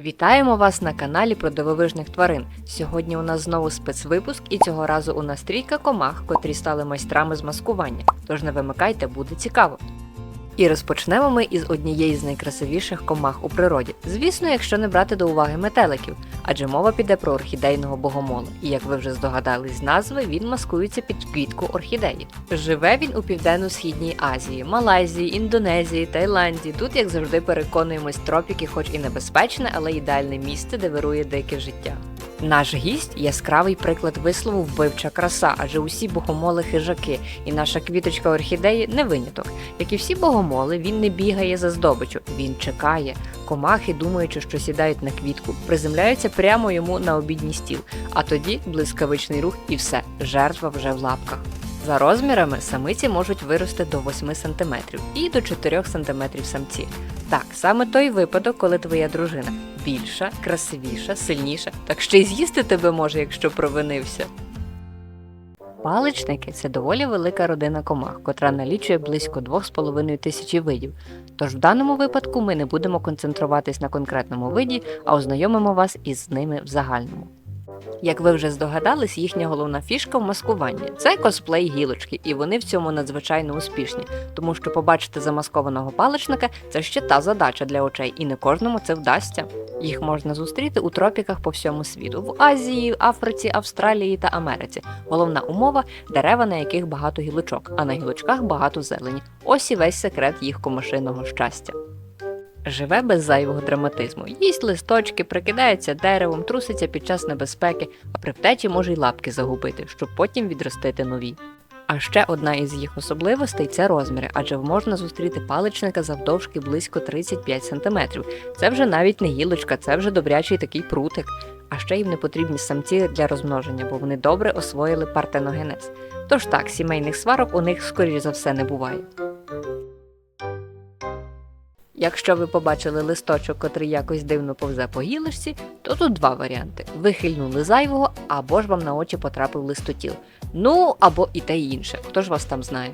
Вітаємо вас на каналі про дивовижних тварин. Сьогодні у нас знову спецвипуск, і цього разу у нас трійка комах, котрі стали майстрами з маскування. Тож не вимикайте, буде цікаво. І розпочнемо ми із однієї з найкрасивіших комах у природі. Звісно, якщо не брати до уваги метеликів, адже мова піде про орхідейного богомола. І як ви вже здогадались з назви, він маскується під квітку орхідеї. Живе він у південно-східній Азії, Малайзії, Індонезії, Таїланді. Тут, як завжди, переконуємось, тропіки, хоч і небезпечне, але ідеальне місце, де вирує дике життя. Наш гість яскравий приклад вислову вбивча краса, адже усі богомоли хижаки, і наша квіточка орхідеї не виняток. Як і всі богомоли, він не бігає за здобичу, він чекає. Комахи, думаючи, що сідають на квітку, приземляються прямо йому на обідній стіл, а тоді блискавичний рух і все, жертва вже в лапках. За розмірами самиці можуть вирости до 8 см і до 4 см самці. Так, саме той випадок, коли твоя дружина більша, красивіша, сильніша, так ще й з'їсти тебе може, якщо провинився. Паличники це доволі велика родина комах, котра налічує близько 2,5 тисячі видів. Тож в даному випадку ми не будемо концентруватись на конкретному виді, а ознайомимо вас із ними в загальному. Як ви вже здогадались, їхня головна фішка в маскуванні це косплей гілочки, і вони в цьому надзвичайно успішні, тому що побачити замаскованого паличника це ще та задача для очей, і не кожному це вдасться. Їх можна зустріти у тропіках по всьому світу в Азії, Африці, Австралії та Америці. Головна умова дерева, на яких багато гілочок, а на гілочках багато зелені. Ось і весь секрет їх комашиного щастя. Живе без зайвого драматизму, їсть листочки, прикидається деревом, труситься під час небезпеки, а при втечі може й лапки загубити, щоб потім відростити нові. А ще одна із їх особливостей це розміри, адже можна зустріти паличника завдовжки близько 35 см. Це вже навіть не гілочка, це вже добрячий такий прутик. А ще їм не потрібні самці для розмноження, бо вони добре освоїли партеногенез. Тож так, сімейних сварок у них, скоріш за все, не буває. Якщо ви побачили листочок, котрий якось дивно повзе по гілочці, то тут два варіанти: ви хильнули зайвого, або ж вам на очі потрапив листотіл. Ну або і те й інше, хто ж вас там знає.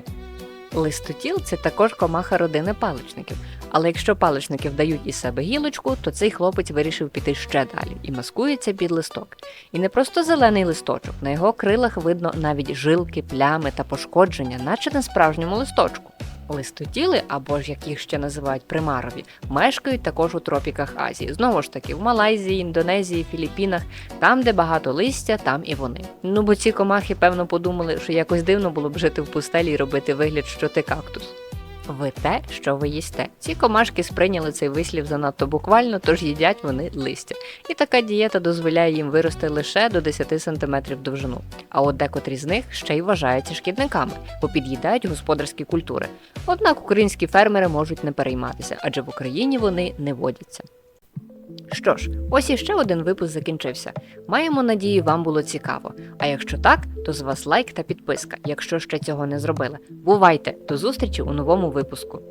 Листотіл це також комаха родини паличників. Але якщо паличники вдають із себе гілочку, то цей хлопець вирішив піти ще далі і маскується під листок. І не просто зелений листочок, на його крилах видно навіть жилки, плями та пошкодження, наче на справжньому листочку. Листотіли, або ж як їх ще називають примарові, мешкають також у тропіках Азії. Знову ж таки, в Малайзії, Індонезії, Філіппінах, там, де багато листя, там і вони. Ну бо ці комахи, певно, подумали, що якось дивно було б жити в пустелі і робити вигляд, що ти кактус. Ви те, що ви їсте. Ці комашки сприйняли цей вислів занадто буквально, тож їдять вони листя. І така дієта дозволяє їм вирости лише до 10 см довжину. А от декотрі з них ще й вважаються шкідниками, бо під'їдають господарські культури. Однак українські фермери можуть не перейматися, адже в Україні вони не водяться. Що ж, ось іще один випуск закінчився. Маємо надію, вам було цікаво. А якщо так, то з вас лайк та підписка, якщо ще цього не зробили. Бувайте! До зустрічі у новому випуску.